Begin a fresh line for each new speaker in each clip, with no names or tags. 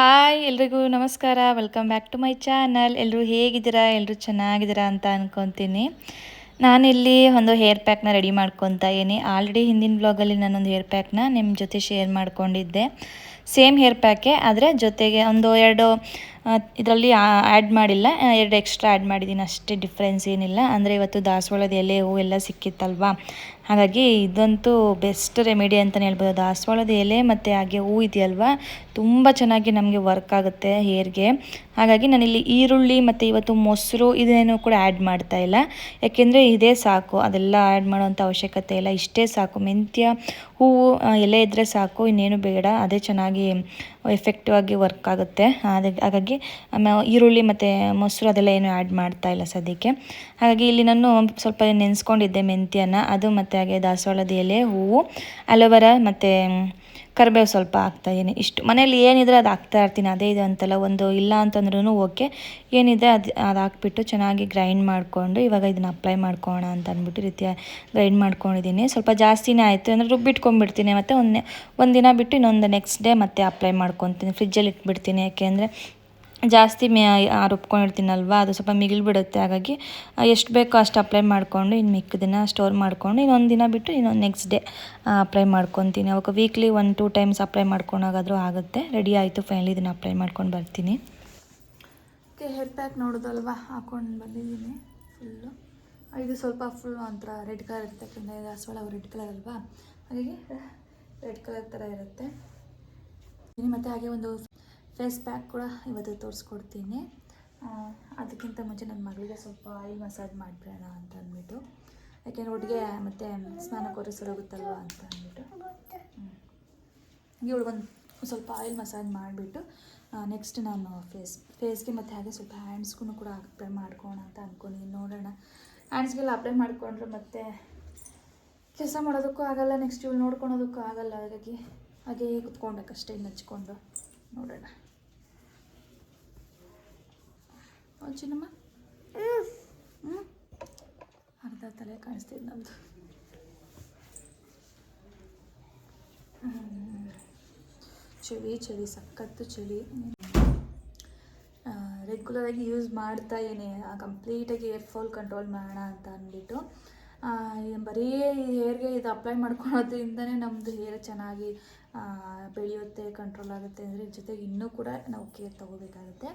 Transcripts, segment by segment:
Hi ಎಲ್ರಿಗೂ ನಮಸ್ಕಾರ. Welcome back to my channel ಎಲ್ಲರೂ ಹೇಗಿದ್ದೀರಾ? ಎಲ್ಲರೂ ಚೆನ್ನಾಗಿದ್ದೀರಾ ಅಂತ ಅಂದ್ಕೊತೀನಿ ನಾನಿಲ್ಲಿ ಒಂದು ಹೇರ್ ಪ್ಯಾಕ್ನ ರೆಡಿ ಮಾಡ್ಕೊತಾ ಇದ್ದೀನಿ. ಆಲ್ರೆಡಿ ಹಿಂದಿನ ಬ್ಲಾಗಲ್ಲಿ ನಾನೊಂದು ಹೇರ್ ಪ್ಯಾಕ್ನ ನಿಮ್ಮ ಜೊತೆ ಶೇರ್ ಮಾಡ್ಕೊಂಡಿದ್ದೆ. ಸೇಮ್ ಹೇರ್ ಪ್ಯಾಕೆ ಆದರೆ ಜೊತೆಗೆ ಒಂದು ಎರಡು ಇದರಲ್ಲಿ ಆ್ಯಡ್ ಮಾಡಿಲ್ಲ. ಎರಡು ಎಕ್ಸ್ಟ್ರಾ ಆ್ಯಡ್ ಮಾಡಿದ್ದೀನಿ ಅಷ್ಟೇ ಡಿಫ್ರೆನ್ಸ್ ಏನಿಲ್ಲ. ಅಂದರೆ ಇವತ್ತು ದಾಸವಾಳದ ಎಲೆ, ಹೂ ಎಲ್ಲ ಸಿಕ್ಕಿತ್ತಲ್ವಾ? ಹಾಗಾಗಿ ಇದಂತೂ ಬೆಸ್ಟ್ ರೆಮಿಡಿ ಅಂತಲೇ ಹೇಳ್ಬೋದು. ದಾಸವಾಳದ ಎಲೆ ಮತ್ತು ಹಾಗೆ ಹೂ ಇದೆಯಲ್ವಾ? ತುಂಬ ಚೆನ್ನಾಗಿ ನಮಗೆ ವರ್ಕ್ ಆಗುತ್ತೆ ಹೇರ್ಗೆ ಹಾಗಾಗಿ ನಾನಿಲ್ಲಿ ಈರುಳ್ಳಿ ಮತ್ತು ಇವತ್ತು ಮೊಸರು ಇದೇನು ಕೂಡ ಆ್ಯಡ್ ಮಾಡ್ತಾ ಇಲ್ಲ. ಯಾಕೆಂದರೆ ಇದೇ ಸಾಕು, ಅದೆಲ್ಲ ಆ್ಯಡ್ ಮಾಡೋವಂಥ ಅವಶ್ಯಕತೆ ಇಲ್ಲ. ಇಷ್ಟೇ ಸಾಕು, ಮೆಂತ್ಯ, ಹೂವು ಎಲೆ ಇದ್ದರೆ ಸಾಕು, ಇನ್ನೇನು ಬೇಡ. ಅದೇ ಚೆನ್ನಾಗಿ ಎಫೆಕ್ಟಿವ್ ಆಗಿ ವರ್ಕ್ ಆಗುತ್ತೆ. ಹಾಗಾಗಿ ಈರುಳ್ಳಿ ಮತ್ತು ಮೊಸರು ಅದೆಲ್ಲ ಏನು ಆ್ಯಡ್ ಮಾಡ್ತಾ ಇಲ್ಲ ಸದ್ಯಕ್ಕೆ. ಹಾಗಾಗಿ ಇಲ್ಲಿ ನಾನು ಸ್ವಲ್ಪ ನೆನೆಸ್ಕೊಂಡಿದ್ದೆ ಮೆಂತ್ಯನ. ಅದು ಮತ್ತು ಹಾಗೆ ದಾಸವಾಳದ ಎಲೆ, ಹೂವು, ಅಲೋವೆರಾ ಮತ್ತು ಕರಿಬೇವು ಸ್ವಲ್ಪ ಹಾಕ್ತಾ ಇದ್ದೀನಿ ಇಷ್ಟು ಮನೇಲಿ ಏನಿದ್ರೆ ಅದು ಹಾಕ್ತಾ ಇರ್ತೀನಿ. ಅದೇ ಇದು ಅಂತಲ್ಲ, ಒಂದು ಇಲ್ಲ ಅಂತಂದ್ರೂ ಓಕೆ. ಏನಿದೆ ಅದು ಅದು ಹಾಕ್ಬಿಟ್ಟು ಚೆನ್ನಾಗಿ ಗ್ರೈಂಡ್ ಮಾಡಿಕೊಂಡು ಇವಾಗ ಇದನ್ನು ಅಪ್ಲೈ ಮಾಡ್ಕೋಣ ಅಂತ ಅಂದ್ಬಿಟ್ಟು ರೀತಿಯ ಗ್ರೈಂಡ್ ಮಾಡ್ಕೊಂಡಿದ್ದೀನಿ ಸ್ವಲ್ಪ ಜಾಸ್ತಿನೇ ಆಯಿತು ಅಂದರೆ ರುಬ್ಬಿಟ್ಕೊಂಡ್ಬಿಡ್ತೀನಿ. ಮತ್ತು ಒಂದು ಒಂದು ದಿನ ಬಿಟ್ಟು ಇನ್ನೊಂದು ನೆಕ್ಸ್ಟ್ ಡೇ ಮತ್ತೆ ಅಪ್ಲೈ ಮಾಡ್ಕೊತೀನಿ. ಫ್ರಿಜ್ಜಲ್ಲಿ ಇಟ್ಬಿಡ್ತೀನಿ. ಯಾಕೆಂದರೆ ಜಾಸ್ತಿ ಮೇ ರುಬ್ಕೊಂಡಿರ್ತೀನಲ್ವ ಅದು ಸ್ವಲ್ಪ ಮಿಗಿಲ್ಬಿಡುತ್ತೆ. ಹಾಗಾಗಿ ಎಷ್ಟು ಬೇಕೋ ಅಷ್ಟು ಅಪ್ಲೈ ಮಾಡಿಕೊಂಡು, ಇನ್ನು ಮಿಕ್ಕದನ್ನು ಸ್ಟೋರ್ ಮಾಡಿಕೊಂಡು, ಇನ್ನೊಂದು ದಿನ ಬಿಟ್ಟು ಇನ್ನೊಂದು ನೆಕ್ಸ್ಟ್ ಡೇ ಅಪ್ಲೈ ಮಾಡ್ಕೊತೀನಿ. ಅವಾಗ weekly one two times apply ಮಾಡ್ಕೊಂಡಾಗಾದರೂ ಆಗುತ್ತೆ. ರೆಡಿ ಆಯಿತು ಫೈನಲಿ ಇದನ್ನು ಅಪ್ಲೈ ಮಾಡ್ಕೊಂಡು ಬರ್ತೀನಿ. ಓಕೆ ಹೇರ್ ಪ್ಯಾಕ್ ನೋಡೋದಲ್ವಾ? ಹಾಕೊಂಡು ಬಂದಿದ್ದೀನಿ ಫುಲ್ಲು ಇದು ಸ್ವಲ್ಪ ಫುಲ್ ಒಂಥರ ರೆಡ್ ಕಲರ್ ಇರುತ್ತೆ ಯಾಕಂದರೆ ದಾಸವಾಳ ರೆಡ್ ಕಲರ್ ಅಲ್ವಾ? ಹಾಗಾಗಿ ರೆಡ್ ಕಲರ್ ಥರ ಇರುತ್ತೆ. ಮತ್ತು ಹಾಗೆ ಒಂದು ಫೇಸ್ ಪ್ಯಾಕ್ ಕೂಡ ಇವತ್ತು ತೋರಿಸ್ಕೊಡ್ತೀನಿ. ಅದಕ್ಕಿಂತ ಮುಂಚೆ ನನ್ನ ಮಗಳಿಗೆ ಸ್ವಲ್ಪ ಆಯಿಲ್ ಮಸಾಜ್ ಮಾಡಿಬಿಡೋಣ ಅಂತ ಅಂದ್ಬಿಟ್ಟು. ಯಾಕೆಂದರೆ ಒಟ್ಟಿಗೆ ಮತ್ತೆ ಸ್ನಾನ ಸರೋಗುತ್ತಲ್ವ ಅಂತ ಅಂದ್ಬಿಟ್ಟು. ಹ್ಞೂ ಇವಳಿಗೊಂದು ಸ್ವಲ್ಪ ಆಯಿಲ್ ಮಸಾಜ್ ಮಾಡಿಬಿಟ್ಟು ನೆಕ್ಸ್ಟ್ ನಾನು ಫೇಸ್ ಫೇಸ್ಗೆ ಮತ್ತು ಹಾಗೆ ಸ್ವಲ್ಪ ಹ್ಯಾಂಡ್ಸ್ಗೂ ಕೂಡ ಅಪ್ಲೈ ಮಾಡ್ಕೋಣ ಅಂತ ಅಂದ್ಕೊಂಡಿದ್ದೀನಿ ನೋಡೋಣ. ಹ್ಯಾಂಡ್ಸ್ಗೆಲ್ಲ ಅಪ್ಲೈ ಮಾಡಿಕೊಂಡ್ರೆ ಮತ್ತೆ ಕೆಲಸ ಮಾಡೋದಕ್ಕೂ ಆಗಲ್ಲ ನೆಕ್ಸ್ಟ್ ಇವಳು ನೋಡ್ಕೊಳೋದಕ್ಕೂ ಆಗಲ್ಲ. ಹಾಗಾಗಿ ಹಾಗೆ ಕುತ್ಕೊಂಡಕ್ಕಷ್ಟೇ ಇನ್ನು ಹಚ್ಕೊಂಡು ನೋಡೋಣ. ಹೌದ್ ಚಿನ್ನಮ್ಮ? ಹ್ಞೂ ಅರ್ಧ ತಲೆ ಕಾಣಿಸ್ತಿದೆ ನಮ್ಮದು ಚಳಿ ಚಳಿ ಸಖತ್ತು ಚಳಿ. ರೆಗ್ಯುಲರಾಗಿ ಯೂಸ್ ಮಾಡ್ತಾ ಏನೇ ಕಂಪ್ಲೀಟಾಗಿ ಏರ್ ಫಾಲ್ ಕಂಟ್ರೋಲ್ ಮಾಡೋಣ ಅಂತ ಅಂದ್ಬಿಟ್ಟು. ಬರೀ ಹೇರ್ಗೆ ಇದು ಅಪ್ಲೈ ಮಾಡ್ಕೊಳೋದ್ರಿಂದನೇ ನಮ್ಮದು ಹೇರ್ ಚೆನ್ನಾಗಿ ಬೆಳೆಯುತ್ತೆ ಕಂಟ್ರೋಲ್ ಆಗುತ್ತೆ ಅಂದರೆ ಜೊತೆಗೆ ಇನ್ನೂ ಕೂಡ ನಾವು ಕೇರ್ ತೊಗೋಬೇಕಾಗುತ್ತೆ.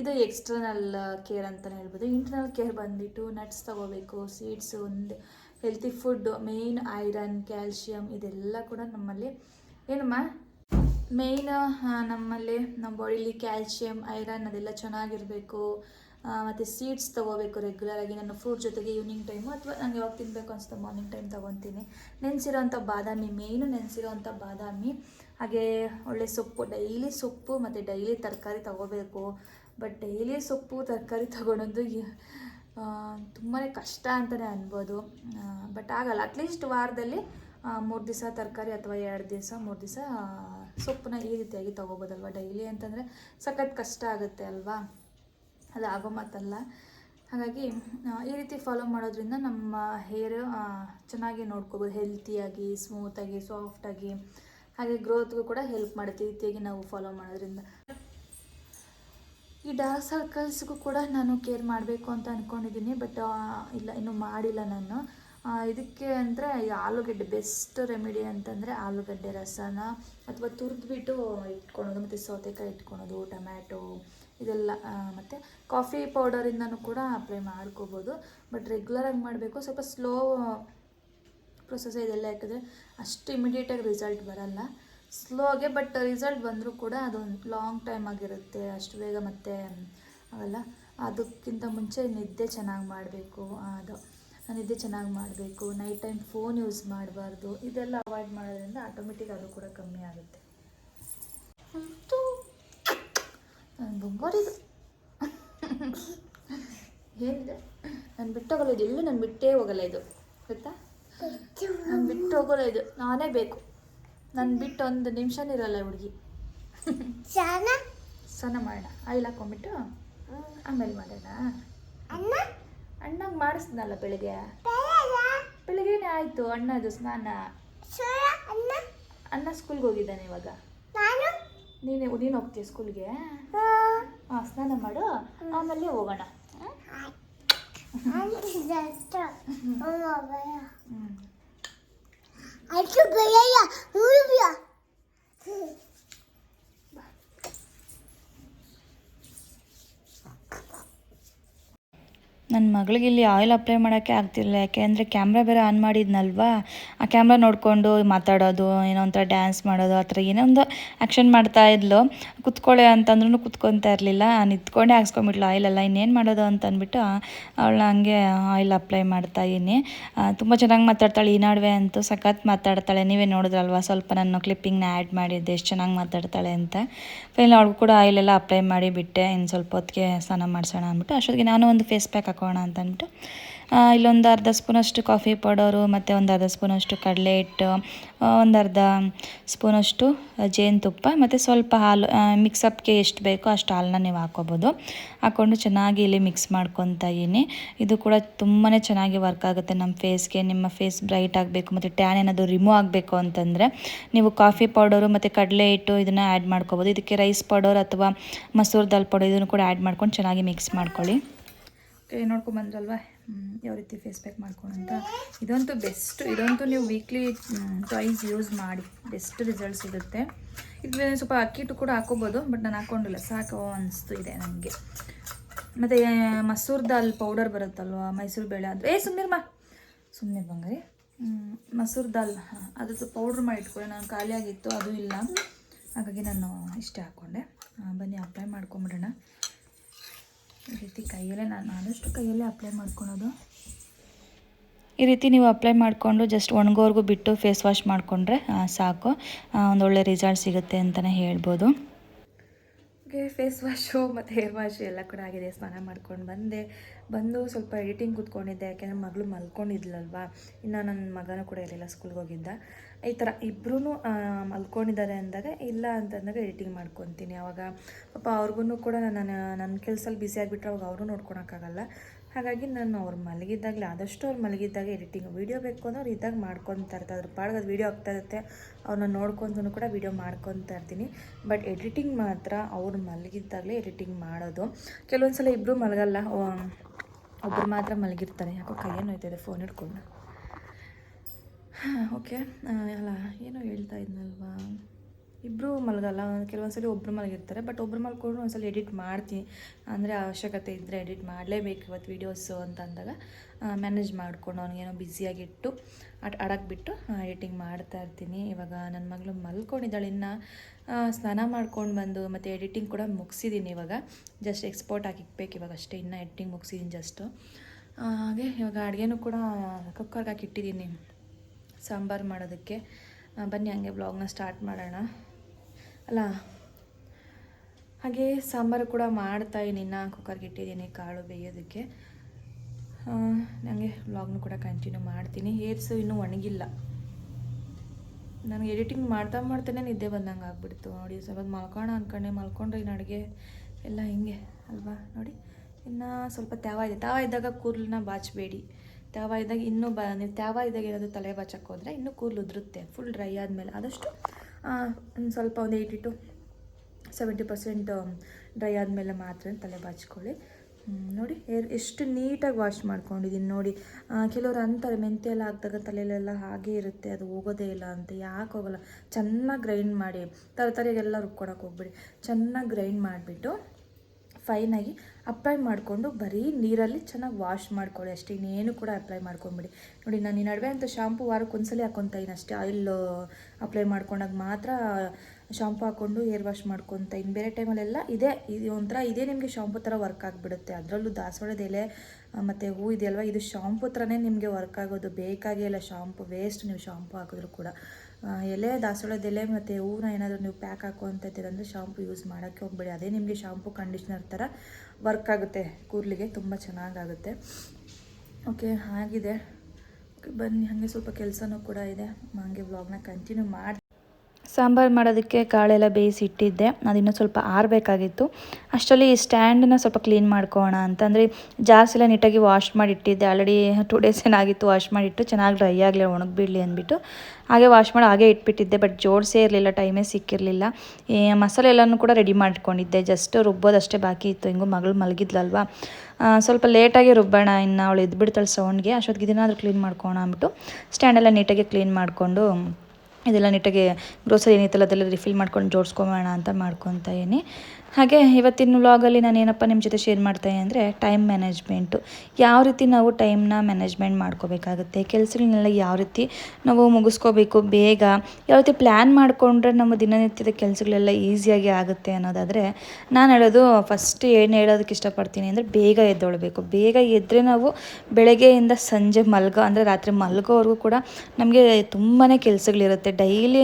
ಇದು ಎಕ್ಸ್ಟರ್ನಲ್ ಕೇರ್ ಅಂತಲೇ ಹೇಳ್ಬೋದು. ಇಂಟರ್ನಲ್ ಕೇರ್ ಬಂದುಬಿಟ್ಟು ನಟ್ಸ್ ತೊಗೋಬೇಕು ಸೀಡ್ಸು ಒಂದು healthy food main iron calcium ಇದೆಲ್ಲ ಕೂಡ ನಮ್ಮಲ್ಲಿ ಏನಮ್ಮ? ಮೇಯ್ನ್ ನಮ್ಮಲ್ಲಿ ನಮ್ಮ ಬಾಡಿಲಿ ಕ್ಯಾಲ್ಶಿಯಮ್ ಐರನ್ ಅದೆಲ್ಲ ಚೆನ್ನಾಗಿರಬೇಕು. ಮತ್ತು ಸೀಡ್ಸ್ ತೊಗೋಬೇಕು ರೆಗ್ಯುಲರಾಗಿ ನಾನು ಫ್ರೂಟ್ ಜೊತೆಗೆ ಈವ್ನಿಂಗ್ ಟೈಮು ಅಥವಾ ನಂಗೆ ಯಾವಾಗ ತಿನ್ನಬೇಕು ಅನಿಸುತ್ತೆ ಮಾರ್ನಿಂಗ್ ಟೈಮ್ ತೊಗೊತೀನಿ. ನೆನೆಸಿರೋಂಥ ಬಾದಾಮಿ ಮೇಯ್ನು ನೆನೆಸಿರೋಂಥ ಬಾದಾಮಿ, ಹಾಗೆ ಒಳ್ಳೆ ಸೊಪ್ಪು ಡೈಲಿ ಸೊಪ್ಪು ಮತ್ತು ಡೈಲಿ ತರಕಾರಿ ತೊಗೋಬೇಕು. ಬಟ್ ಡೈಲಿ ಸೊಪ್ಪು, ತರಕಾರಿ ತೊಗೊಳೋದು ತುಂಬಾ ಕಷ್ಟ ಅಂತಲೇ ಅನ್ಬೋದು. ಬಟ್ ಆಗಲ್ಲ ಅಟ್ಲೀಸ್ಟ್ ವಾರದಲ್ಲಿ ಮೂರು ದಿವಸ ತರಕಾರಿ ಅಥವಾ ಎರಡು ದಿವಸ, ಮೂರು ದಿವಸ ಸೊಪ್ಪನ್ನ ಈ ರೀತಿಯಾಗಿ ತೊಗೋಬೋದಲ್ವ? ಡೈಲಿ ಅಂತಂದರೆ ಸಖತ್ ಕಷ್ಟ ಆಗುತ್ತೆ ಅಲ್ವಾ? ಅದು ಆಗೋ ಮಾತಲ್ಲ. ಹಾಗಾಗಿ ಈ ರೀತಿ ಫಾಲೋ ಮಾಡೋದ್ರಿಂದ ನಮ್ಮ ಹೇರ್ ಚೆನ್ನಾಗಿ ನೋಡ್ಕೋಬೋದು. ಹೆಲ್ತಿಯಾಗಿ ಸ್ಮೂತಾಗಿ ಸಾಫ್ಟಾಗಿ ಹಾಗೆ ಗ್ರೋತ್ಗೂ ಕೂಡ ಹೆಲ್ಪ್ ಮಾಡುತ್ತೆ ಈ ರೀತಿಯಾಗಿ ನಾವು ಫಾಲೋ ಮಾಡೋದ್ರಿಂದ. ಈ ಡಾರ್ಕ್ ಸರ್ಕಲ್ಸ್ಗೂ ಕೂಡ ನಾನು ಕೇರ್ ಮಾಡಬೇಕು ಅಂತ ಅಂದ್ಕೊಂಡಿದ್ದೀನಿ ಬಟ್ ಇಲ್ಲ, ಇನ್ನೂ ಮಾಡಿಲ್ಲ ನಾನು. ಇದಕ್ಕೆ ಅಂದರೆ ಆಲೂಗಡ್ಡೆ ಬೆಸ್ಟ್ ರೆಮಿಡಿ ಅಂತಂದರೆ ಆಲೂಗಡ್ಡೆ ರಸನ, ಅಥವಾ ತುರಿದ್ಬಿಟ್ಟು ಇಟ್ಕೊಳೋದು, ಮತ್ತು ಸೌತೆಕಾಯಿ ಇಟ್ಕೊಳೋದು, ಟೊಮ್ಯಾಟೊ ಇದೆಲ್ಲ ಮತ್ತು ಕಾಫಿ ಪೌಡರಿಂದನೂ ಕೂಡ ಅಪ್ಲೈ ಮಾಡ್ಕೋಬೋದು. ಬಟ್ ರೆಗ್ಯುಲರಾಗಿ ಮಾಡಬೇಕು. ಸ್ವಲ್ಪ ಸ್ಲೋ ಪ್ರೊಸೆಸ್ ಇದೆಲ್ಲ ಯಾಕಂದರೆ ಅಷ್ಟು ಇಮಿಡಿಯೇಟಾಗಿ ರಿಸಲ್ಟ್ ಬರಲ್ಲ. ಸ್ಲೋಗೆ ಬಟ್ ರಿಸಲ್ಟ್ ಬಂದರೂ ಕೂಡ ಅದೊಂದು ಲಾಂಗ್ ಟೈಮ್ ಆಗಿರುತ್ತೆ. ಅಷ್ಟು ಬೇಗ ಮತ್ತೆ ಆಗಲ್ಲ ಅದಕ್ಕಿಂತ ಮುಂಚೆ ನಿದ್ದೆ ಚೆನ್ನಾಗಿ ಮಾಡಬೇಕು. ಅದು, ನಿದ್ದೆ ಚೆನ್ನಾಗಿ ಮಾಡಬೇಕು. ನೈಟ್ ಟೈಮ್ ಫೋನ್ ಯೂಸ್ ಮಾಡಬಾರ್ದು. ಇದೆಲ್ಲ ಅವಾಯ್ಡ್ ಮಾಡೋದ್ರಿಂದ ಆಟೋಮೆಟಿಕ್ ಅದು ಕೂಡ ಕಮ್ಮಿ ಆಗುತ್ತೆ. ನನ್ನ ಬಂಗಾರಿದು ಏನಿದೆ? ನಾನು ಬಿಟ್ಟೋಗಲ್ಲ ಇದು. ಎಲ್ಲೂ ನಾನು ಬಿಟ್ಟೇ ಹೋಗಲ್ಲ ಇದು. ಗೊತ್ತಾ? ನಾನು ಬಿಟ್ಟು ಹೋಗೋಲ್ಲ ಇದು. ನಾನೇ ಬೇಕು. ನಾನು ಬಿಟ್ಟು ಒಂದು ನಿಮಿಷ ಇರಲ್ಲ ಹುಡುಗಿ. ಸ್ನಾನ ಮಾಡೋಣ. ಆಯಿಲ್ ಹಾಕೊಂಬಿಟ್ಟು ಆಮೇಲೆ ಮಾಡೋಣ. ಅಣ್ಣಂಗೆ ಮಾಡಿಸ್ದಲ್ಲ ಬೆಳಿಗ್ಗೆ? ಬೆಳಿಗ್ಗೆನೇ? ಆಯಿತು. ಅಣ್ಣದು ಸ್ನಾನ. ಅಣ್ಣ? ಸ್ಕೂಲ್ಗೆ ಹೋಗಿದ್ದಾನೆ ಇವಾಗ. ನೀನು ನೀನು ಹೋಗ್ತೀಯ ಸ್ಕೂಲ್ಗೆ? ಹಾಂ. ಸ್ನಾನ ಮಾಡು. ಆಮೇಲೆ ಹೋಗೋಣ. ಹ್ಮ್? ನನ್ನ ಮಗಳಿಗೆ ಇಲ್ಲಿ ಆಯಿಲ್ ಅಪ್ಲೈ ಮಾಡೋಕ್ಕೆ ಆಗ್ತಿರಲಿಲ್ಲ. ಯಾಕೆ ಅಂದರೆ ಕ್ಯಾಮ್ರಾ ಬೇರೆ ಆನ್ ಮಾಡಿದ್ನಲ್ವಾ? ಆ ಕ್ಯಾಮ್ರಾ ನೋಡಿಕೊಂಡು ಮಾತಾಡೋದು, ಏನೋ ಒಂಥರ ಡ್ಯಾನ್ಸ್ ಮಾಡೋದು, ಆ ಥರ ಏನೋ ಒಂದು ಆ್ಯಕ್ಷನ್ ಮಾಡ್ತಾ ಇದ್ಲು. ಕುತ್ಕೊಳ್ಳೆ ಅಂತಂದ್ರೂ ಕುತ್ಕೊತಾ ಇರಲಿಲ್ಲ. ನಿಂತ್ಕೊಂಡೇ ಹಾಕ್ಸ್ಕೊಂಬಿಟ್ಲು ಆಯಿಲೆಲ್ಲ ಇನ್ನೇನು ಮಾಡೋದು? ಅಂತ ಅಂದ್ಬಿಟ್ಟು ಅವಳನ್ನ ಹಂಗೆ ಆಯಿಲ್ ಅಪ್ಲೈ ಮಾಡ್ತಾ ಇದ್ದೀನಿ. ತುಂಬ ಚೆನ್ನಾಗಿ ಮಾತಾಡ್ತಾಳೆ. ಈ ನಡುವೆ ಅಂತೂ ಸಖತ್ ಮಾತಾಡ್ತಾಳೆ. ನೀವೇ ನೋಡಿದ್ರಲ್ವಾ? ಸ್ವಲ್ಪ ನಾನು ಕ್ಲಿಪ್ಪಿಂಗ್ನ ಆ್ಯಡ್ ಮಾಡಿದ್ದೆ, ಎಷ್ಟು ಚೆನ್ನಾಗಿ ಮಾತಾಡ್ತಾಳೆ ಅಂತ. ಫೈನಲ್ ಅವಳಿಗೂ ಕೂಡ ಆಯಿಲೆಲ್ಲ ಅಪ್ಲೈ ಮಾಡಿ ಬಿಟ್ಟೆ. ಇನ್ನು ಸ್ವಲ್ಪ ಹೊತ್ತಿಗೆ ಸ್ನಾನ ಮಾಡಿಸೋಣ ಅಂದ್ಬಿಟ್ಟು, ಅಷ್ಟೊತ್ತಿಗೆ ನಾನು ಒಂದು ಫೇಸ್ ಪ್ಯಾಕ್ ಹಾಕೋಣ ಅಂತ ಅಂದ್ಬಿಟ್ಟು ಇಲ್ಲೊಂದು ಅರ್ಧ ಸ್ಪೂನಷ್ಟು ಕಾಫಿ ಪೌಡರು, ಮತ್ತು ಒಂದು ಅರ್ಧ ಸ್ಪೂನಷ್ಟು ಕಡಲೆ ಹಿಟ್ಟು ಒಂದು ಅರ್ಧ ಸ್ಪೂನಷ್ಟು ಜೇನುತುಪ್ಪ, ಮತ್ತು ಸ್ವಲ್ಪ ಹಾಲು ಮಿಕ್ಸಪ್ಗೆ ಎಷ್ಟು ಬೇಕೋ ಅಷ್ಟು ಹಾಲನ್ನ ನೀವು ಹಾಕೋಬೋದು. ಹಾಕ್ಕೊಂಡು ಚೆನ್ನಾಗಿ ಇಲ್ಲಿ ಮಿಕ್ಸ್ ಮಾಡ್ಕೊತಾ ಇದ್ದೀನಿ. ಇದು ಕೂಡ ತುಂಬಾ ಚೆನ್ನಾಗಿ ವರ್ಕ್ ಆಗುತ್ತೆ ನಮ್ಮ ಫೇಸ್ಗೆ ನಿಮ್ಮ ಫೇಸ್ ಬ್ರೈಟ್ ಆಗಬೇಕು, ಮತ್ತು ಟ್ಯಾನ್ ಏನಾದರೂ ರಿಮೂವ್ ಆಗಬೇಕು ಅಂತಂದರೆ, ನೀವು ಕಾಫಿ ಪೌಡರು ಮತ್ತು ಕಡಲೆ ಹಿಟ್ಟು ಇದನ್ನು ಆ್ಯಡ್ ಮಾಡ್ಕೋಬೋದು. ಇದಕ್ಕೆ ರೈಸ್ ಪೌಡರ್ ಅಥವಾ ಮಸೂರ್ ದಾಲ್ ಪೌಡರ್ ಇದನ್ನು ಕೂಡ ಆ್ಯಡ್ ಮಾಡ್ಕೊಂಡು ಚೆನ್ನಾಗಿ ಮಿಕ್ಸ್ ಮಾಡ್ಕೊಳ್ಳಿ. ನೋಡ್ಕೊಂಬಂದ್ರಲ್ವಾ ಯಾವ ರೀತಿ ಫೇಸ್ ಪ್ಯಾಕ್ ಮಾಡ್ಕೊಳಂತ ಇದಂತೂ ಬೆಸ್ಟ್ ಇದಂತೂ ನೀವು ವೀಕ್ಲಿ ಟ್ವೈಸ್ ಯೂಸ್ ಮಾಡಿ. ಬೆಸ್ಟ್ ರಿಸಲ್ಟ್ ಸಿಗುತ್ತೆ. ಇದು ಸ್ವಲ್ಪ ಅಕ್ಕಿ ಹಿಟ್ಟು ಕೂಡ ಹಾಕೋಬೋದು ಬಟ್ ನಾನು ಹಾಕ್ಕೊಂಡಿಲ್ಲ ಸಾಕು ಅನಿಸ್ತು ಇದೆ ನನಗೆ ಮತ್ತು ಮಸೂರ್ ದಾಲ್ ಪೌಡರ್ ಬರುತ್ತಲ್ವ? ಮೈಸೂರು ಬೇಳೆ ಅದು ಏ ಸುಮ್ಮನೆ ಮಾ. ಸುಮ್ಮನೆ ಬಂಗಾರಿ. ಮಸೂರ್ ದಾಲ್ ಅದು ಪೌಡ್ರ್ ಮಾಡಿ ಇಟ್ಕೊಳ್ಳಿ ನಾನು ಖಾಲಿಯಾಗಿತ್ತು, ಅದು ಇಲ್ಲ. ಹಾಗಾಗಿ ನಾನು ಇಷ್ಟೇ ಹಾಕ್ಕೊಂಡೆ ಬನ್ನಿ ಅಪ್ಲೈ ಮಾಡ್ಕೊಂಬಿಡೋಣ. ರೀತಿ ಕೈಯಲ್ಲೇ ನಾನು ಆದಷ್ಟು ಕೈಯಲ್ಲೇ ಅಪ್ಲೈ ಮಾಡ್ಕೊಳೋದು. ಈ ರೀತಿ ನೀವು ಅಪ್ಲೈ ಮಾಡಿಕೊಂಡು ಜಸ್ಟ್ ಒಣಗೋರ್ಗೂ ಬಿಟ್ಟು ಫೇಸ್ ವಾಶ್ ಮಾಡಿಕೊಂಡ್ರೆ ಸಾಕು. ಒಂದೊಳ್ಳೆ ರಿಸಲ್ಟ್ ಸಿಗುತ್ತೆ ಅಂತಲೇ ಹೇಳ್ಬೋದು. ಓಕೆ, ಫೇಸ್ ವಾಶು ಮತ್ತು ಹೇರ್ ವಾಶು ಎಲ್ಲ ಕೂಡ ಆಗಿದೆ. ಸ್ನಾನ ಮಾಡ್ಕೊಂಡು ಬಂದೆ. ಬಂದು ಸ್ವಲ್ಪ ಎಡಿಟಿಂಗ್ ಕೂತ್ಕೊಂಡಿದ್ದೆ. ಯಾಕೆಂದರೆ ಮಗಳು ಮಲ್ಕೊಂಡಿದ್ಲಲ್ವಾ? ಇನ್ನು ನನ್ನ ಮಗನೂ ಕೂಡ ಇರಲಿಲ್ಲ ಸ್ಕೂಲ್ಗೆ ಹೋಗಿದ್ದ. ಈ ಥರ ಇಬ್ಬರೂ ಮಲ್ಕೊಂಡಿದ್ದಾರೆ ಅಂದಾಗ ಇಲ್ಲ ಅಂತಂದಾಗ ಎಡಿಟಿಂಗ್ ಮಾಡ್ಕೊತೀನಿ. ಅವಾಗ ಪಾಪ ಅವ್ರಿಗೂ ಕೂಡ ನಾನು ನನ್ನ ಕೆಲಸಲ್ಲಿ ಬ್ಯುಸಿ ಆಗಿಬಿಟ್ರೆ ಅವಾಗ ಅವರು ನೋಡ್ಕೊಳಕ್ಕಾಗಲ್ಲ ಹಾಗಾಗಿ ನಾನು ಅವ್ರು ಮಲಗಿದ್ದಾಗಲೇ ಆದಷ್ಟು ಅವ್ರು ಮಲಗಿದ್ದಾಗ ಎಡಿಟಿಂಗ್ ವೀಡಿಯೋ ಬೇಕು ಅಂದ್ರೆ ಅವ್ರು ಇದ್ದಾಗ ಮಾಡ್ಕೊತಾ ಇರ್ತಾರೆ. ಅದ್ರ ಪಾಡ್ಗೆ ಅದು ವೀಡಿಯೋ ಆಗ್ತಾ ಇರುತ್ತೆ. ಅವ್ರನ್ನ ನೋಡ್ಕೊಂತೂ ಕೂಡ ವೀಡಿಯೋ ಮಾಡ್ಕೊತಾ ಇರ್ತೀನಿ. ಬಟ್ ಎಡಿಟಿಂಗ್ ಮಾತ್ರ ಅವ್ರು ಮಲಗಿದ್ದಾಗಲೇ ಎಡಿಟಿಂಗ್ ಮಾಡೋದು. ಕೆಲವೊಂದು ಸಲ ಇಬ್ಬರು ಮಲಗಲ್ಲ ಒಬ್ಬರು ಮಾತ್ರ ಮಲಗಿರ್ತಾರೆ. ಯಾಕೋ ಕೈಯನ್ನು ಇದೆ ಫೋನ್ ಹಿಡ್ಕೊಂಡು. ಓಕೆ. ಅಲ್ಲ, ಏನೋ ಹೇಳ್ತಾ ಇದ್ನಲ್ವಾ? ಇಬ್ಬರು ಮಲಗಲ್ಲ ಕೆಲವೊಂದು ಸಲ ಒಬ್ಬರು ಮಲಗಿರ್ತಾರೆ ಬಟ್ ಒಬ್ಬರು ಮಲ್ಕೊಂಡು ಒಂದ್ಸಲ ಎಡಿಟ್ ಮಾಡ್ತೀನಿ. ಅಂದರೆ ಅವಶ್ಯಕತೆ ಇದ್ದರೆ ಎಡಿಟ್ ಮಾಡಲೇಬೇಕು ಇವತ್ತು ವೀಡಿಯೋಸು ಅಂತ ಅಂದಾಗ. ಮ್ಯಾನೇಜ್ ಮಾಡಿಕೊಂಡು ಅವನಿಗೇನೋ ಬ್ಯುಸಿಯಾಗಿಟ್ಟು ಅಟ್ ಅಡಕ್ಕೆ ಬಿಟ್ಟು ಎಡಿಟಿಂಗ್ ಮಾಡ್ತಾ ಇರ್ತೀನಿ. ಇವಾಗ ನನ್ನ ಮಗಳು ಮಲ್ಕೊಂಡಿದ್ದಾಳೆ ಇನ್ನು. ಸ್ನಾನ ಮಾಡ್ಕೊಂಡು ಬಂದು ಮತ್ತು ಎಡಿಟಿಂಗ್ ಕೂಡ ಮುಗಿಸಿದ್ದೀನಿ ಇವಾಗ. ಜಸ್ಟ್ ಎಕ್ಸ್ಪೋರ್ಟ್ ಹಾಕಿ ಇಕ್ಬೇಕು ಇವಾಗ ಅಷ್ಟೇ, ಇನ್ನೂ ಎಡಿಟಿಂಗ್ ಮುಗಿಸಿದ್ದೀನಿ ಜಸ್ಟು ಹಾಗೆ ಇವಾಗ ಅಡುಗೆನೂ ಕೂಡ ಕುಕ್ಕರ್ಗೆ ಹಾಕಿಟ್ಟಿದ್ದೀನಿ ಸಾಂಬಾರು ಮಾಡೋದಕ್ಕೆ. ಬನ್ನಿ ಹಂಗೆ ಬ್ಲಾಗ್ನ ಸ್ಟಾರ್ಟ್ ಮಾಡೋಣ. ಅಲ್ಲ, ಹಾಗೆ ಸಾಂಬಾರು ಕೂಡ ಮಾಡ್ತಾ ಇನ್ನ ಕುಕ್ಕರ್ಗೆ ಇಟ್ಟಿದ್ದೀನಿ ಕಾಳು ಬೇಯೋದಕ್ಕೆ. ನನಗೆ ಬ್ಲಾಗ್ನು ಕೂಡ ಕಂಟಿನ್ಯೂ ಮಾಡ್ತೀನಿ. ಹೇರ್ಸು ಇನ್ನೂ ಒಣಗಿಲ್ಲ. ನನಗೆ ಎಡಿಟಿಂಗ್ ಮಾಡ್ತಾ ಮಾಡ್ತಾನೆ ನಿದ್ದೆ ಬಂದಂಗೆ ಆಗ್ಬಿಡ್ತು. ನೋಡಿ, ಸ್ವಲ್ಪ ಮಲ್ಕೋಣ ಅಂದ್ಕೊಂಡೆ ಮಲ್ಕೊಂಡ್ರೆ ಇನ್ನು ಅಡುಗೆ ಎಲ್ಲ ಹಿಂಗೆ ಅಲ್ವಾ? ನೋಡಿ, ಇನ್ನು ಸ್ವಲ್ಪ ತ್ಯಾವ ಇದೆ. ತ್ಯಾವ ಇದ್ದಾಗ ಕೂದಲನ್ನ ಬಾಚಬೇಡಿ. ತ್ಯಾವ ಇದ್ದಾಗ ಇನ್ನೂ ಬ, ನೀವು ತ್ಯಾವ ಇದ್ದಾಗ ಏನಾದರೂ ತಲೆ ಬಾಚಕ್ಕೆ ಹೋದರೆ ಇನ್ನೂ ಕೂದಲು ಉದುರುತ್ತೆ. ಫುಲ್ ಡ್ರೈ ಆದಮೇಲೆ. ಆದಷ್ಟು ಒಂದು ಸ್ವಲ್ಪ ಒಂದು eighty to seventy percent dry ಆದಮೇಲೆ ಮಾತ್ರ ತಲೆ ಬಾಚ್ಕೊಳ್ಳಿ. ನೋಡಿ ಎಷ್ಟು ನೀಟಾಗಿ ವಾಶ್ ಮಾಡ್ಕೊಂಡಿದ್ದೀನಿ ನೋಡಿ. ಕೆಲವರು ಅಂತಾರೆ ಮೆಂತ್ಯ ಎಲ್ಲ ಹಾಕಿದಾಗ ತಲೆಯಲ್ಲೆಲ್ಲ ಹಾಗೆ ಇರುತ್ತೆ, ಅದು ಹೋಗೋದೇ ಇಲ್ಲ ಅಂತ. ಯಾಕೆ ಹೋಗಲ್ಲ? ಚೆನ್ನಾಗಿ ಗ್ರೈಂಡ್ ಮಾಡಿ, ತರತರಿಗೆಲ್ಲ ರುಬ್ಕೊಳಕ್ಕೆ ಹೋಗ್ಬಿಡಿ. ಚೆನ್ನಾಗಿ ಗ್ರೈಂಡ್ ಮಾಡಿಬಿಟ್ಟು ಫೈನಾಗಿ ಅಪ್ಲೈ ಮಾಡಿಕೊಂಡು ಬರೀ ನೀರಲ್ಲಿ ಚೆನ್ನಾಗಿ ವಾಶ್ ಮಾಡ್ಕೊಳ್ಳಿ ಅಷ್ಟೇ, ಇನ್ನೇನು ಕೂಡ ಅಪ್ಲೈ ಮಾಡ್ಕೊಂಬಿಡಿ. ನೋಡಿ, ನಾನು ಈ ನಡುವೆ ಅಂತ ಶಾಂಪು ವಾರಕ್ಕೆ ಒಂದ್ಸಲ ಹಾಕೊತಾ ಇದ್ದೀನಿ ಅಷ್ಟೇ, ಆಯಿಲ್ ಅಪ್ಲೈ ಮಾಡ್ಕೊಂಡಾಗ ಮಾತ್ರ ಶಾಂಪು ಹಾಕ್ಕೊಂಡು ಏರ್ ವಾಶ್ ಮಾಡ್ಕೊತ ಇನ್ನು ಬೇರೆ ಟೈಮಲ್ಲೆಲ್ಲ ಇದೇ, ಇದು ಒಂಥರ ಇದೇ ನಿಮಗೆ ಶಾಂಪು ಥರ ವರ್ಕ್ ಆಗಿಬಿಡುತ್ತೆ. ಅದರಲ್ಲೂ ದಾಸವಾಳದ ಎಲೆ ಮತ್ತು ಹೂ ಇದೆಯಲ್ವ, ಇದು ಶಾಂಪು ಥರನೇ ನಿಮಗೆ ವರ್ಕ್ ಆಗೋದು. ಬೇಕಾಗೇ ಇಲ್ಲ ಶಾಂಪು ವೇಸ್ಟ್ ನೀವು ಶಾಂಪು ಹಾಕಿದ್ರು ಕೂಡ. ಎಲೆ, ದಾಸವಾಳದ ಎಲೆ ಮತ್ತು ಹೂವನ್ನ ಏನಾದರೂ ನೀವು ಪ್ಯಾಕ್ ಹಾಕೋ ಅಂತ ಇದ್ದೀರಂದರೆ ಶಾಂಪು ಯೂಸ್ ಮಾಡೋಕ್ಕೆ ಹೋಗಬೇಡಿ. ಅದೇ ನಿಮಗೆ ಶಾಂಪು ಕಂಡೀಷ್ನರ್ ಥರ ವರ್ಕ್ ಆಗುತ್ತೆ ಕೂದಲಿಗೆ ತುಂಬ ಚೆನ್ನಾಗಾಗುತ್ತೆ. ಓಕೆ ಓಕೆ ಬನ್ನಿ, ಹಾಗೆ ಸ್ವಲ್ಪ ಕೆಲಸನೂ ಕೂಡ ಇದೆ. ಹಾಗೆ ವ್ಲಾಗ್ನ ಕಂಟಿನ್ಯೂ ಮಾಡಿ ಸಾಂಬಾರು ಮಾಡೋದಕ್ಕೆ ಕಾಳೆಲ್ಲ ಬೇಯಿಸಿ ಇಟ್ಟಿದ್ದೆ ಅದಿನ್ನೂ ಸ್ವಲ್ಪ ಆರಬೇಕಾಗಿತ್ತು. ಅಷ್ಟರಲ್ಲಿ ಈ ಸ್ಟ್ಯಾಂಡನ್ನ ಸ್ವಲ್ಪ ಕ್ಲೀನ್ ಮಾಡ್ಕೋಣ ಅಂತ ಅಂದರೆ ಜಾರ್ಸ್ ಎಲ್ಲ ನೀಟಾಗಿ ವಾಶ್ ಮಾಡಿ ಇಟ್ಟಿದ್ದೆ ಆಲ್ರೆಡಿ ಟೂ ಡೇಸ್ ಏನಾಗಿತ್ತು ವಾಶ್ ಮಾಡಿಟ್ಟು ಚೆನ್ನಾಗಿ ಡ್ರೈ ಆಗಲಿ ಒಣಗಿಬಿಡಲಿ ಅಂದ್ಬಿಟ್ಟು. ಹಾಗೆ ವಾಶ್ ಮಾಡಿ, ಹಾಗೆ ಇಟ್ಬಿಟ್ಟಿದ್ದೆ ಬಟ್ ಜೋಡಿಸೇ ಇರಲಿಲ್ಲ ಟೈಮೇ ಸಿಕ್ಕಿರಲಿಲ್ಲ. ಮಸಾಲೆ ಎಲ್ಲನೂ ಕೂಡ ರೆಡಿ ಮಾಡ್ಕೊಂಡಿದ್ದೆ. ಜಸ್ಟ್ ರುಬ್ಬೋದಷ್ಟೇ ಬಾಕಿ ಇತ್ತು. ಹಿಂಗೂ ಮಗಳು ಮಲಗಿದ್ಲಲ್ವಾ. ಸ್ವಲ್ಪ ಲೇಟಾಗಿ ರುಬ್ಬೋಣ, ಇನ್ನು ಅವಳು ಎದ್ಬಿಡ್ತಾಳೆ ಸೌಂಡ್ಗೆ ಅಷ್ಟೊತ್ತಿಗೆ ಇದನ್ನಾದರೂ ಕ್ಲೀನ್ ಮಾಡ್ಕೋಣ ಅಂದ್ಬಿಟ್ಟು ಸ್ಟ್ಯಾಂಡೆಲ್ಲ ನೀಟಾಗಿ ಕ್ಲೀನ್ ಮಾಡಿಕೊಂಡು ಇದೆಲ್ಲ ನೀಟಾಗಿ ಗ್ರೋಸರಿ ಏನಿತ್ತಲ್ಲ ಅದೆಲ್ಲ ರಿಫಿಲ್ ಮಾಡ್ಕೊಂಡು ಜೋಡಿಸ್ಕೊಬೋಣ ಅಂತ ಮಾಡ್ಕೊತಾ ಇದೀನಿ ಹಾಗೆ ಇವತ್ತಿನ ವ್ಲಾಗಲ್ಲಿ ನಾನು ಏನಪ್ಪ ನಿಮ್ಮ ಜೊತೆ ಶೇರ್ ಮಾಡ್ತಾಯಿ ಅಂದರೆ ಟೈಮ್ ಮ್ಯಾನೇಜ್ಮೆಂಟು ಯಾವ ರೀತಿ ನಾವು ಟೈಮ್ನ ಮ್ಯಾನೇಜ್ಮೆಂಟ್ ಮಾಡ್ಕೋಬೇಕಾಗುತ್ತೆ ಕೆಲಸಗಳನ್ನೆಲ್ಲ ಯಾವ ರೀತಿ ನಾವು ಮುಗಿಸ್ಕೋಬೇಕು, ಬೇಗ ಯಾವ ರೀತಿ ಪ್ಲ್ಯಾನ್ ಮಾಡಿಕೊಂಡ್ರೆ ನಮ್ಮ ದಿನನಿತ್ಯದ ಕೆಲಸಗಳೆಲ್ಲ ಈಸಿಯಾಗಿ ಆಗುತ್ತೆ ಅನ್ನೋದಾದರೆ ನಾನು ಹೇಳೋದು ಫಸ್ಟ್ ಏನು ಹೇಳೋದಕ್ಕೆ ಇಷ್ಟಪಡ್ತೀನಿ ಅಂದರೆ ಬೇಗ ಎದ್ದೊಳ್ಬೇಕು. ಬೇಗ ಎದ್ದರೆ ನಾವು ಬೆಳಗ್ಗೆಯಿಂದ ಸಂಜೆ ಮಲ್ಗೋ ಅಂದರೆ ರಾತ್ರಿ ಮಲ್ಗೋವರೆಗೂ ಕೂಡ ನಮಗೆ ತುಂಬಾ ಕೆಲಸಗಳಿರುತ್ತೆ. ಡೈಲಿ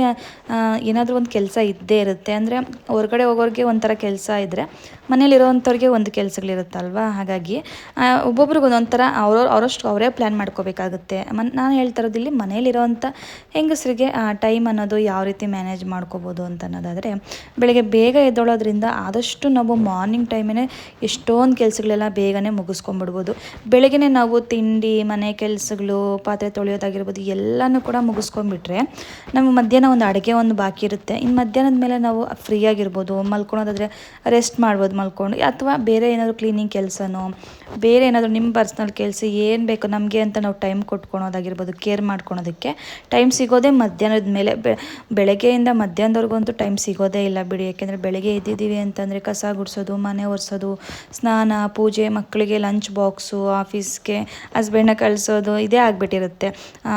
ಏನಾದರೂ ಒಂದು ಕೆಲಸ ಇದ್ದೇ ಇರುತ್ತೆ. ಅಂದರೆ ಹೊರಗಡೆ ಹೋಗೋರಿಗೆ ಒಂಥರ ಕೆಲಸ ಇದ್ದರೆ ಮನೇಲಿರೋವಂಥವ್ರಿಗೆ ಒಂದು ಕೆಲಸಗಳಿರುತ್ತಲ್ವ? ಹಾಗಾಗಿ ಒಬ್ಬೊಬ್ರಿಗೆ ಒಂದೊಂಥರ ಅವ್ರವ್ರು, ಅವರಷ್ಟು ಅವರೇ ಪ್ಲ್ಯಾನ್ ಮಾಡ್ಕೋಬೇಕಾಗುತ್ತೆ. ಮನ್ ನಾನು ಹೇಳ್ತಾ ಇರೋದು ಇಲ್ಲಿ ಮನೇಲಿರೋವಂಥ ಹೆಂಗಸರಿಗೆ ಟೈಮ್ ಅನ್ನೋದು ಯಾವ ರೀತಿ ಮ್ಯಾನೇಜ್ ಮಾಡ್ಕೋಬೋದು ಅಂತ ಅನ್ನೋದಾದರೆ, ಬೆಳಗ್ಗೆ ಬೇಗ ಎದ್ದೊಳೋದ್ರಿಂದ ಆದಷ್ಟು ನಾವು ಮಾರ್ನಿಂಗ್ ಟೈಮೇ ಎಷ್ಟೊಂದು ಕೆಲಸಗಳೆಲ್ಲ ಬೇಗನೆ ಮುಗಿಸ್ಕೊಂಡ್ಬಿಡ್ಬೋದು. ಬೆಳಗ್ಗೆ ನಾವು ತಿಂಡಿ, ಮನೆ ಕೆಲಸಗಳು, ಪಾತ್ರೆ ತೊಳೆಯೋದಾಗಿರ್ಬೋದು ಎಲ್ಲನೂ ಕೂಡ ಮುಗಿಸ್ಕೊಂಡ್ಬಿಟ್ರೆ ನಮಗೆ ಮಧ್ಯಾಹ್ನ ಒಂದು ಅಡುಗೆ ಒಂದು ಬಾಕಿ ಇರುತ್ತೆ. ಇನ್ನು ಮಧ್ಯಾಹ್ನದ ಮೇಲೆ ನಾವು ಫ್ರೀಯಾಗಿರ್ಬೋದು. ಮಲ್ಕೊಳೋದಾದರೆ ರೆಸ್ಟ್ ಮಾಡ್ಬೋದು ಮಲ್ಕೊಂಡು. ಅಥವಾ ಬೇರೆ ಏನಾದರೂ ಕ್ಲೀನಿಂಗ್ ಕೆಲಸನೋ, ಬೇರೆ ಏನಾದರೂ ನಿಮ್ಮ ಪರ್ಸ್ನಲ್ ಕೆಲಸ ಏನು ಬೇಕು ನಮಗೆ ಅಂತ ನಾವು ಟೈಮ್ ಕೊಟ್ಕೊಳೋದಾಗಿರ್ಬೋದು, ಕೇರ್ ಮಾಡ್ಕೊಳೋದಕ್ಕೆ ಟೈಮ್ ಸಿಗೋದೇ ಮಧ್ಯಾಹ್ನದ ಮೇಲೆ. ಬೆಳಗ್ಗೆಯಿಂದ ಅಂತೂ ಟೈಮ್ ಸಿಗೋದೇ ಇಲ್ಲ ಬಿಡಿ. ಯಾಕೆಂದರೆ ಬೆಳಗ್ಗೆ ಎದ್ದಿದ್ದೀವಿ ಅಂತಂದರೆ ಕಸ ಗುಡಿಸೋದು, ಮನೆ ಒರೆಸೋದು, ಸ್ನಾನ, ಪೂಜೆ, ಮಕ್ಕಳಿಗೆ ಲಂಚ್ ಬಾಕ್ಸು, ಆಫೀಸ್ಗೆ ಹಸ್ಬೆಂಡ್ನ ಕಳಿಸೋದು, ಇದೇ ಆಗಿಬಿಟ್ಟಿರುತ್ತೆ.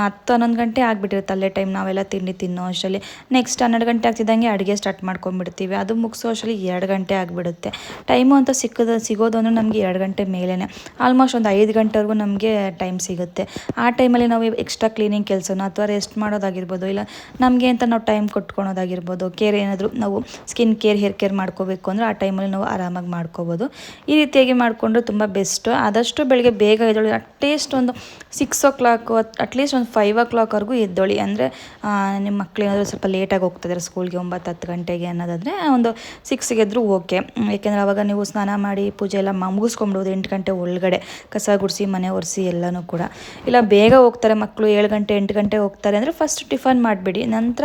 ಹತ್ತು ಹನ್ನೊಂದು ಗಂಟೆ ಆಗಿಬಿಟ್ಟಿರುತ್ತೆ ಅಲ್ಲೇ ಟೈಮ್ ನಾವೆಲ್ಲ ತಿಂಡಿ ತಿನ್ನೋ ಅಷ್ಟರಲ್ಲಿ ನೆಕ್ಸ್ಟ್ ಹನ್ನೆರಡು ಗಂಟೆ ಆಗ್ತಿದ್ದಂಗೆ ಅಡುಗೆ ಸ್ಟಾರ್ಟ್ ಮಾಡ್ಕೊಂಡ್ಬಿಡ್ತೀವಿ. ಅದು ಮುಗಿಸೋ ಅಷ್ಟರಲ್ಲಿ ಎರಡು ಗಂಟೆ ಆಗಿಬಿಡುತ್ತೆ. ಟೈಮು ಅಂತ ಸಿಕ್ಕದ, ಸಿಗೋದು ಅಂದರೆ ನಮಗೆ ಎರಡು ಗಂಟೆ ಮೇಲೇ ಆಲ್ಮೋಸ್ಟ್ ಒಂದು ಐದು ಗಂಟೆವರೆಗೂ ನಮಗೆ ಟೈಮ್ ಸಿಗುತ್ತೆ. ಆ ಟೈಮಲ್ಲಿ ನಾವು ಎಕ್ಸ್ಟ್ರಾ ಕ್ಲೀನಿಂಗ್ ಕೆಲಸನೋ ಅಥವಾ ರೆಸ್ಟ್ ಮಾಡೋದಾಗಿರ್ಬೋದು, ಇಲ್ಲ ನಮಗೆ ಅಂತ ನಾವು ಟೈಮ್ ಕೊಟ್ಕೊಳೋದಾಗಿರ್ಬೋದು ಕೇರ್ ಏನಾದರೂ ನಾವು ಸ್ಕಿನ್ ಕೇರ್ ಹೇರ್ ಕೇರ್ ಮಾಡ್ಕೋಬೇಕು ಅಂದರೆ ಆ ಟೈಮಲ್ಲಿ ನಾವು ಆರಾಮಾಗಿ ಮಾಡ್ಕೋಬೋದು. ಈ ರೀತಿಯಾಗಿ ಮಾಡಿಕೊಂಡ್ರೆ ತುಂಬ ಬೆಸ್ಟು ಆದಷ್ಟು ಬೆಳಗ್ಗೆ ಬೇಗ ಎದ್ದೊಳಿ ಅಟ್ಲೀಸ್ಟ್ ಒಂದು ಸಿಕ್ಸ್ ಓ ಕ್ಲಾಕು ಅಟ್ಲೀಸ್ಟ್ ಒಂದು ಫೈವ್ ಓ ಕ್ಲಾಕ್ವರೆಗೂ ಎದ್ದೊಳಿ. ಅಂದರೆ ನಿಮ್ಮ ಮಕ್ಕಳು ಏನಾದರೂ ಸ್ವಲ್ಪ ಲೇಟಾಗಿ ಹೋಗ್ತಿದ್ದಾರೆ ಸ್ಕೂಲ್ಗೆ ಒಂಬತ್ತು ಹತ್ತು ಗಂಟೆಗೆ ಅನ್ನೋದಾದರೆ ಒಂದು ಸಿಕ್ಸ್ಗೆ ಓಕೆ ಏಕೆಂದರೆ ಅವಾಗ ನೀವು ಸ್ನಾನ ಮಾಡಿ ಪೂಜೆ ಎಲ್ಲ ಮ- ಮುಗಿಸ್ಕೊಂಬಿಡ್ಬೋದು ಎಂಟು ಗಂಟೆ ಒಳಗಡೆ. ಕಸ ಗುಡಿಸಿ, ಮನೆ ಒರೆಸಿ ಎಲ್ಲನೂ ಕೂಡ. ಇಲ್ಲ, ಬೇಗ ಹೋಗ್ತಾರೆ ಮಕ್ಕಳು ಏಳು ಗಂಟೆ, ಎಂಟು ಗಂಟೆ ಹೋಗ್ತಾರೆ ಅಂದರೆ ಫಸ್ಟ್ ಟಿಫನ್ ಮಾಡಿಬಿಡಿ. ನಂತರ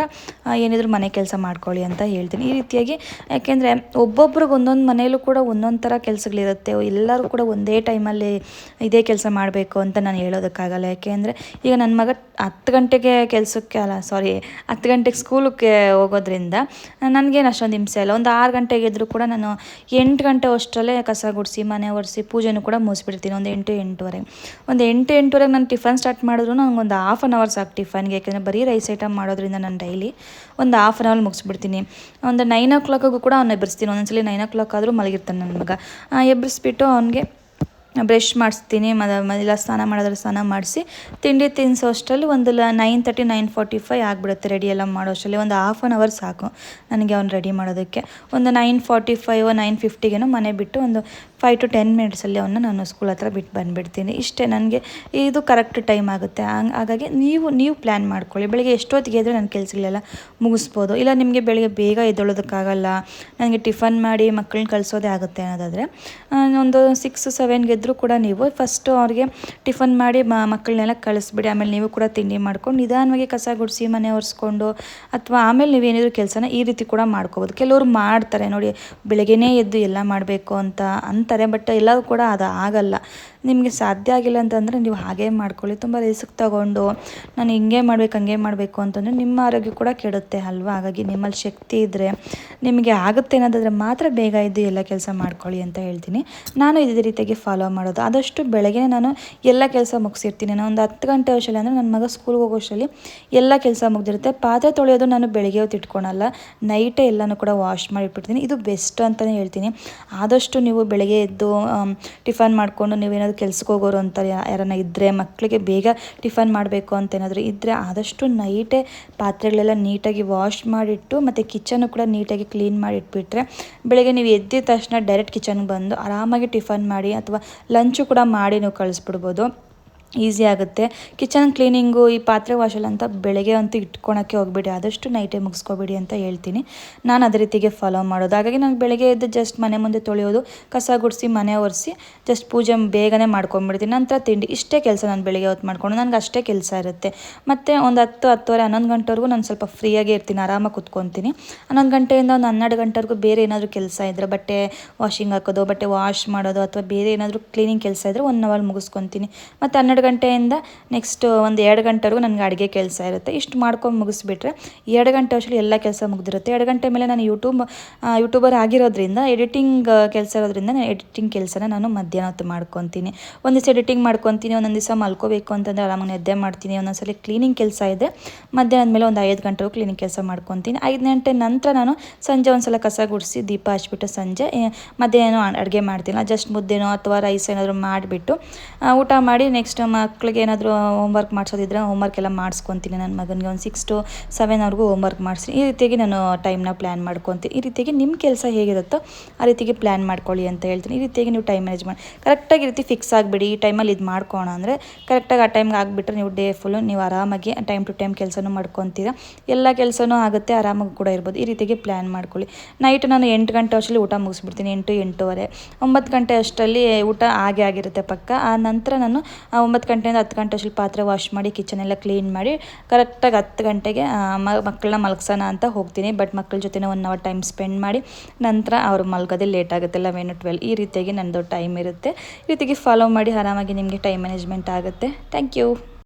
ಏನಿದ್ರು ಮನೆ ಕೆಲಸ ಮಾಡ್ಕೊಳ್ಳಿ ಅಂತ ಹೇಳ್ತೀನಿ. ಈ ರೀತಿಯಾಗಿ ಯಾಕೆಂದರೆ ಒಬ್ಬೊಬ್ರಿಗೆ ಒಂದೊಂದು ಮನೆಯಲ್ಲೂ ಕೂಡ ಒಂದೊಂದು ಥರ ಕೆಲಸಗಳಿರುತ್ತೆ. ಎಲ್ಲರೂ ಕೂಡ ಒಂದೇ ಟೈಮಲ್ಲಿ ಇದೇ ಕೆಲಸ ಮಾಡಬೇಕು ಅಂತ ನಾನು ಹೇಳೋದಕ್ಕಾಗಲ್ಲ. ಯಾಕೆಂದರೆ ಈಗ ನನ್ನ ಮಗ ಹತ್ತು ಗಂಟೆಗೆ ಕೆಲಸಕ್ಕೆ ಅಲ್ಲ ಸಾರಿ ಹತ್ತು ಗಂಟೆಗೆ ಸ್ಕೂಲಿಗೆ ಹೋಗೋದ್ರಿಂದ ನನಗೇನು ಅಷ್ಟೊಂದು ಹಿಂಸೆ ಇಲ್ಲ. ಒಂದು ಆರು ಗಂಟೆಗೆ ಎದ್ರೂ ಕೂಡ ನಾನು ಎಂಟು ಗಂಟೆ ಅಷ್ಟರಲ್ಲೇ ಕಸ ಗುಡಿಸಿ, ಮನೆ ಒರೆಸಿ, ಪೂಜೆನೂ ಕೂಡ ಮುಗಿಸ್ಬಿಡ್ತೀನಿ. ಒಂದು ಎಂಟು ಎಂಟುವರೆಗೆ ಒಂದು ಎಂಟು, ಎಂಟುವರೆಗೆ ನಾನು ಟಿಫನ್ ಸ್ಟಾರ್ಟ್ ಮಾಡಿದ್ರು ನನಗೆ ಒಂದು ಹಾಫ್ ಆನ್ ಅವರ್ ಸಾಕು ಟಿಫನ್ಗೆ. ಯಾಕೆಂದರೆ ಬರೀ ರೈಸ್ ಐಟಮ್ ಮಾಡೋದ್ರಿಂದ ನಾನು ಡೈಲಿ ಒಂದು ಹಾಫ್ ಆನ್ ಅವರ್ ಮುಗಿಸ್ಬಿಡ್ತೀನಿ. ಒಂದು ನೈನ್ ಓ ಕ್ಲಾಕಿಗೂ ಕೂಡ ಅವ್ನು ಎಬ್ಬರಿಸ್ತೀನಿ ಒಂದೊಂದ್ಸಲಿ ನೈನ್ ಓ ಕ್ಲಾಕ್ ಆದರೂ ಮಲಗಿರ್ತಾನೆ ನನ್ನ ಮಗ. ಎಬ್ಬರಿಸ್ಬಿಟ್ಟು ಅವನಿಗೆ ಬ್ರಷ್ ಮಾಡಿಸ್ತೀನಿ ಮದ ಇಲ್ಲ ಸ್ನಾನ ಮಾಡೋದ್ರೆ ಸ್ನಾನ ಮಾಡಿಸಿ, ತಿಂಡಿ ತಿನ್ನಿಸೋ ಅಷ್ಟರಲ್ಲಿ ಒಂದು nine thirty nine forty five ಆಗಿಬಿಡುತ್ತೆ ರೆಡಿ ಎಲ್ಲ ಮಾಡೋ ಅಷ್ಟರಲ್ಲಿ ಒಂದು ಹಾಫ್ ಆನ್ ಅವರ್ ಸಾಕು ನನಗೆ ಅವ್ನು ರೆಡಿ ಮಾಡೋದಕ್ಕೆ. ಒಂದು ನೈನ್ ಫಾರ್ಟಿ ಫೈವ್ ನೈನ್ ಫಿಫ್ಟಿಗೇನೋ ಮನೆ ಬಿಟ್ಟು ಒಂದು ಫೈವ್ ಟು ಟೆನ್ ಮಿನಿಟ್ಸಲ್ಲಿ ಅವನ್ನ ನಾನು ಸ್ಕೂಲ್ ಹತ್ರ ಬಿಟ್ಟು ಬಂದುಬಿಡ್ತೀನಿ. ಇಷ್ಟೇ ನನಗೆ ಇದು ಕರೆಕ್ಟ್ ಟೈಮ್ ಆಗುತ್ತೆ. ಹಂಗ್- ಹಾಗಾಗಿ ನೀವು ನೀವು ಪ್ಲ್ಯಾನ್ ಮಾಡ್ಕೊಳ್ಳಿ. ಬೆಳಿಗ್ಗೆ ಎಷ್ಟೊತ್ತಿಗೆ ಇದ್ದರೆ ನನ್ನ ಕೆಲಸಗಳೆಲ್ಲ ಮುಗಿಸ್ಬೋದು? ಇಲ್ಲ ನಿಮಗೆ ಬೆಳಿಗ್ಗೆ ಬೇಗ ಎದ್ದೊಳೋದಕ್ಕಾಗಲ್ಲ? ನನಗೆ ಟಿಫನ್ ಮಾಡಿ ಮಕ್ಕಳನ್ನ ಕಳಿಸೋದೇ ಆಗುತ್ತೆ ಅನ್ನೋದಾದರೆ ಒಂದು ಸಿಕ್ಸ್ ಸೆವೆನ್ಗೆ ಇದ್ದರೂ ಕೂಡ ನೀವು ಫಸ್ಟು ಅವ್ರಿಗೆ ಟಿಫನ್ ಮಾಡಿ ಮಕ್ಕಳನ್ನೆಲ್ಲ ಕಳಿಸ್ಬಿಡಿ. ಆಮೇಲೆ ನೀವು ಕೂಡ ತಿಂಡಿ ಮಾಡ್ಕೊಂಡು ನಿಧಾನವಾಗಿ ಕಸ ಗುಡಿಸಿ ಮನೆ ಒರೆಸ್ಕೊಂಡು ಅಥವಾ ಆಮೇಲೆ ನೀವೇನಿದ್ರು ಕೆಲಸನ ಈ ರೀತಿ ಕೂಡ ಮಾಡ್ಕೋಬೋದು. ಕೆಲವರು ಮಾಡ್ತಾರೆ. ನೋಡಿ, ಬೆಳಗ್ಗೆನೇ ಎದ್ದು ಎಲ್ಲ ಮಾಡಬೇಕು ಅಂತ ಅಂತಾರೆ ಬಟ್ ಎಲ್ಲರೂ ಕೂಡ ಅದು ಆಗಲ್ಲ. ನಿಮಗೆ ಸಾಧ್ಯ ಆಗಿಲ್ಲ ಅಂತಂದರೆ ನೀವು ಹಾಗೇ ಮಾಡ್ಕೊಳ್ಳಿ. ತುಂಬ ರಿಸ್ಕ್ ತಗೊಂಡು ನಾನು ಹಿಂಗೆ ಮಾಡಬೇಕು, ಹಂಗೆ ಮಾಡಬೇಕು ಅಂತಂದರೆ ನಿಮ್ಮ ಆರೋಗ್ಯ ಕೂಡ ಕೆಡುತ್ತೆ ಅಲ್ವಾ? ಹಾಗಾಗಿ ನಿಮ್ಮಲ್ಲಿ ಶಕ್ತಿ ಇದ್ದರೆ ನಿಮಗೆ ಆಗುತ್ತೆ ಅನ್ನೋದಾದರೆ ಮಾತ್ರ ಬೇಗ ಇದ್ದು ಎಲ್ಲ ಕೆಲಸ ಮಾಡ್ಕೊಳ್ಳಿ ಅಂತ ಹೇಳ್ತೀನಿ. ನಾನು ಇದೇ ರೀತಿಯಾಗಿ ಫಾಲೋ ಮಾಡೋದು. ಆದಷ್ಟು ಬೆಳಗ್ಗೆ ನಾನು ಎಲ್ಲ ಕೆಲಸ ಮುಗಿಸಿರ್ತೀನಿ. ನಾನು ಒಂದು ಹತ್ತು ಗಂಟೆ ವರ್ಷದಲ್ಲಿ ಅಂದರೆ ನನ್ನ ಮಗ ಸ್ಕೂಲ್ಗೆ ಹೋಗೋಷ್ಟರಲ್ಲಿ ಎಲ್ಲ ಕೆಲಸ ಮುಗ್ದಿರುತ್ತೆ. ಪಾತ್ರೆ ತೊಳೆಯೋದು ನಾನು ಬೆಳಗ್ಗೆ ಹೊತ್ತು ಇಟ್ಕೊಳಲ್ಲ. ನೈಟೇ ಎಲ್ಲನೂ ಕೂಡ ವಾಶ್ ಮಾಡಿಟ್ಬಿಡ್ತೀನಿ. ಇದು ಬೆಸ್ಟ್ ಅಂತಲೇ ಹೇಳ್ತೀನಿ. ಆದಷ್ಟು ನೀವು ಬೆಳಗ್ಗೆ ಎದ್ದು ಟಿಫನ್ ಮಾಡಿಕೊಂಡು ನೀವೇನಾದರೂ ಕೆಲ್ಸಕ್ಕೆ ಹೋಗೋರು ಅಂತ ಯಾರನ್ನ ಇದ್ದರೆ ಮಕ್ಕಳಿಗೆ ಬೇಗ ಟಿಫನ್ ಮಾಡಬೇಕು ಅಂತ ಏನಾದರೂ ಇದ್ದರೆ ಆದಷ್ಟು ನೈಟೇ ಪಾತ್ರೆಗಳೆಲ್ಲ ನೀಟಾಗಿ ವಾಶ್ ಮಾಡಿಟ್ಟು ಮತ್ತು ಕಿಚನ್ನು ಕೂಡ ನೀಟಾಗಿ ಕ್ಲೀನ್ ಮಾಡಿ ಇಟ್ಬಿಟ್ರೆ ಬೆಳಗ್ಗೆ ನೀವು ಎದ್ದಿದ ತಕ್ಷಣ ಡೈರೆಕ್ಟ್ ಕಿಚನ್ಗೆ ಬಂದು ಆರಾಮಾಗಿ ಟಿಫನ್ ಮಾಡಿ ಅಥವಾ ಲಂಚು ಕೂಡ ಮಾಡಿ ನೀವು ಕಳಿಸ್ಬಿಡ್ಬೋದು. ಈಸಿ ಆಗುತ್ತೆ. ಕಿಚನ್ ಕ್ಲೀನಿಂಗು ಈ ಪಾತ್ರೆ ವಾಶಲ್ಲಿ ಅಂತ ಬೆಳಗ್ಗೆ ಅಂತೂ ಇಟ್ಕೊಳಕ್ಕೆ ಹೋಗ್ಬೇಡಿ. ಆದಷ್ಟು ನೈಟೇ ಮುಗಿಸ್ಕೊಬಿಡಿ ಅಂತ ಹೇಳ್ತೀನಿ. ನಾನು ಅದೇ ರೀತಿಗೆ ಫಾಲೋ ಮಾಡೋದು. ಹಾಗಾಗಿ ನಾನು ಬೆಳಗ್ಗೆ ಎದ್ದು ಜಸ್ಟ್ ಮನೆ ಮುಂದೆ ತೊಳೆಯೋದು, ಕಸ ಗುಡಿಸಿ, ಮನೆ ಒರೆಸಿ ಜಸ್ಟ್ ಪೂಜೆ ಬೇಗನೆ ಮಾಡ್ಕೊಂಬಿಡ್ತೀನಿ. ನಂತರ ತಿಂಡಿ, ಇಷ್ಟೇ ಕೆಲಸ ನಾನು ಬೆಳಗ್ಗೆ ಹೊತ್ತು ಮಾಡ್ಕೊಂಡು, ನನಗೆ ಅಷ್ಟೇ ಕೆಲಸ ಇರುತ್ತೆ. ಮತ್ತು ಒಂದು ಹತ್ತು, ಹತ್ತುವರೆ, ಹನ್ನೊಂದು ಗಂಟೆವರೆಗೂ ನಾನು ಸ್ವಲ್ಪ ಫ್ರೀಯಾಗೇ ಇರ್ತೀನಿ, ಆರಾಮಾಗಿ ಕುತ್ಕೊತೀನಿ. ಹನ್ನೊಂದು ಗಂಟೆಯಿಂದ ಒಂದು ಹನ್ನೆರಡು ಗಂಟೆವರೆಗೂ ಬೇರೆ ಏನಾದರೂ ಕೆಲಸ ಇದ್ದರೆ ಬಟ್ಟೆ ವಾಷಿಂಗ್ ಹಾಕೋದು, ಬಟ್ಟೆ ವಾಶ್ ಮಾಡೋದು, ಅಥವಾ ಬೇರೆ ಏನಾದರೂ ಕ್ಲೀನಿಂಗ್ ಕೆಲಸ ಇದ್ದರೆ ಒನ್ ಅವರ್ ಮುಗಿಸ್ಕೊತೀನಿ. ಮತ್ತು ಹನ್ನೆರಡು ಗಂಟೆಯಿಂದ ನೆಕ್ಸ್ಟ್ ಒಂದು ಎರಡು ಗಂಟೆವರೆಗೂ ನನಗೆ ಅಡುಗೆ ಕೆಲಸ ಇರುತ್ತೆ. ಇಷ್ಟು ಮಾಡ್ಕೊಂಡು ಮುಗಿಸ್ಬಿಟ್ರೆ ಎರಡು ಗಂಟೆ ಅಷ್ಟರಲ್ಲಿ ಎಲ್ಲ ಕೆಲಸ ಮುಗಿದಿರುತ್ತೆ. ಎರಡು ಗಂಟೆ ಮೇಲೆ ನಾನು ಯೂಟ್ಯೂಬ್ ಯೂಟ್ಯೂಬರ್ ಆಗಿರೋದ್ರಿಂದ ಎಡಿಟಿಂಗ್ ಕೆಲಸ ಇರೋದ್ರಿಂದ ನಾನು ಎಡಿಟಿಂಗ್ ಕೆಲಸನ ನಾನು ಮಧ್ಯಾಹ್ನ ಹೊತ್ತು ಮಾಡ್ಕೊತೀನಿ. ಒಂದು ದಿವಸ ಎಡಿಟಿಂಗ್ ಮಾಡ್ಕೊತೀನಿ, ಒಂದೊಂದು ದಿವಸ ಮಲ್ಕೋಬೇಕು ಅಂತಂದರೆ ಆರಾಮಾಗಿ ನಿದ್ದೆ ಮಾಡ್ತೀನಿ. ಒಂದೊಂದ್ಸಲ ಕ್ಲೀನಿಂಗ್ ಕೆಲಸ ಇದೆ. ಮಧ್ಯಾಹ್ನದ ಮೇಲೆ ಒಂದು ಐದು ಗಂಟೆಗೂ ಕ್ಲೀನಿಂಗ್ ಕೆಲಸ ಮಾಡ್ಕೊತೀನಿ. ಐದು ಗಂಟೆ ನಂತರ ನಾನು ಸಂಜೆ ಒಂದು ಸಲ ಕಸ ಗುಡಿಸಿ ದೀಪ ಹಚ್ಬಿಟ್ಟು ಸಂಜೆ ಮಧ್ಯಾಹ್ನ ಅಡುಗೆ ಮಾಡ್ತೀನಿ ಜಸ್ಟ್ ಮುದ್ದೆನೋ ಅಥವಾ ರೈಸ್ ಏನಾದರೂ ಮಾಡಿಬಿಟ್ಟು ಊಟ ಮಾಡಿ ನೆಕ್ಸ್ಟ್ ಮಕ್ಳಿಗೆ ಏನಾದರೂ ಹೋಮ್ವರ್ಕ್ ಮಾಡಿಸೋದಿದ್ರೆ ಹೋಮ್ವರ್ಕ್ ಎಲ್ಲ ಮಾಡಿಸ್ಕೊತೀನಿ. ನನ್ನ ಮಗನಿಗೆ ಒಂದು ಸಿಕ್ಸ್ ಟು ಸೆವೆನ್ವರೆಗೂ ಹೋಮ್ವರ್ಕ್ ಮಾಡಿಸಿ, ಈ ರೀತಿಯಾಗಿ ನಾನು ಟೈಮ್ನ ಪ್ಲ್ಯಾನ್ ಮಾಡ್ಕೊತೀನಿ. ಈ ರೀತಿಯಾಗಿ ನಿಮ್ಮ ಕೆಲಸ ಹೇಗಿರುತ್ತೋ ಆ ರೀತಿಗೆ ಪ್ಲ್ಯಾನ್ ಮಾಡ್ಕೊಳ್ಳಿ ಅಂತ ಹೇಳ್ತೀನಿ. ಈ ರೀತಿಯಾಗಿ ನೀವು ಟೈಮ್ ಮ್ಯಾನೇಜ್ ಮಾಡಿ ಕರೆಕ್ಟಾಗಿ ರೀತಿ ಫಿಕ್ಸ್ ಆಗಿಬಿಡಿ. ಈ ಟೈಮಲ್ಲಿ ಇದು ಮಾಡ್ಕೋಣ ಅಂದರೆ ಕರೆಕ್ಟಾಗಿ ಆ ಟೈಮ್ಗೆ ಆಗಿಬಿಟ್ರೆ ನೀವು ಡೇ ಫುಲ್ಲು ನೀವು ಆರಾಮಾಗಿ ಟೈಮ್ ಟು ಟೈಮ್ ಕೆಲಸನೂ ಮಾಡ್ಕೊತೀರ. ಎಲ್ಲ ಕೆಲಸನೂ ಆಗುತ್ತೆ, ಆರಾಮಾಗಿ ಕೂಡ ಇರ್ಬೋದು. ಈ ರೀತಿಗೆ ಪ್ಲ್ಯಾನ್ ಮಾಡ್ಕೊಳ್ಳಿ. ನೈಟ್ ನಾನು ಎಂಟು ಗಂಟೆ ಅಷ್ಟರಲ್ಲಿ ಊಟ ಮುಗಿಸ್ಬಿಡ್ತೀನಿ, ಎಂಟು ಎಂಟೂವರೆ. ಒಂಬತ್ತು ಗಂಟೆ ಅಷ್ಟರಲ್ಲಿ ಊಟ ಆಗೇ ಆಗಿರುತ್ತೆ ಪಕ್ಕ. ಆ ನಂತರ ನಾನು ಆ ಒಂಬತ್ತು ಗಂಟೆಯಿಂದ ಹತ್ತು ಗಂಟೆ ಅಷ್ಟು ಪಾತ್ರೆ ವಾಶ್ ಮಾಡಿ ಕಿಚನ್ ಎಲ್ಲ ಕ್ಲೀನ್ ಮಾಡಿ ಕರೆಕ್ಟಾಗಿ ಹತ್ತು ಗಂಟೆಗೆ ಮಕ್ಕಳನ್ನ ಮಲಗ್ಸೋಣ ಅಂತ ಹೋಗ್ತೀನಿ. ಬಟ್ ಮಕ್ಕಳ ಜೊತೆ ಒನ್ ಅವರ್ ಟೈಮ್ ಸ್ಪೆಂಡ್ ಮಾಡಿ, ನಂತರ ಅವ್ರು ಮಲ್ಗೋದೇ ಲೇಟ್ ಆಗುತ್ತೆ ಲೆವೆನ್ ಟ್ವೆಲ್ ಈ ರೀತಿಯಾಗಿ ನನ್ನದು ಟೈಮ್ ಇರುತ್ತೆ. ಈ ರೀತಿಗೆ ಫಾಲೋ ಮಾಡಿ, ಆರಾಮಾಗಿ ನಿಮಗೆ ಟೈಮ್ ಮ್ಯಾನೇಜ್ಮೆಂಟ್ ಆಗುತ್ತೆ. Thank you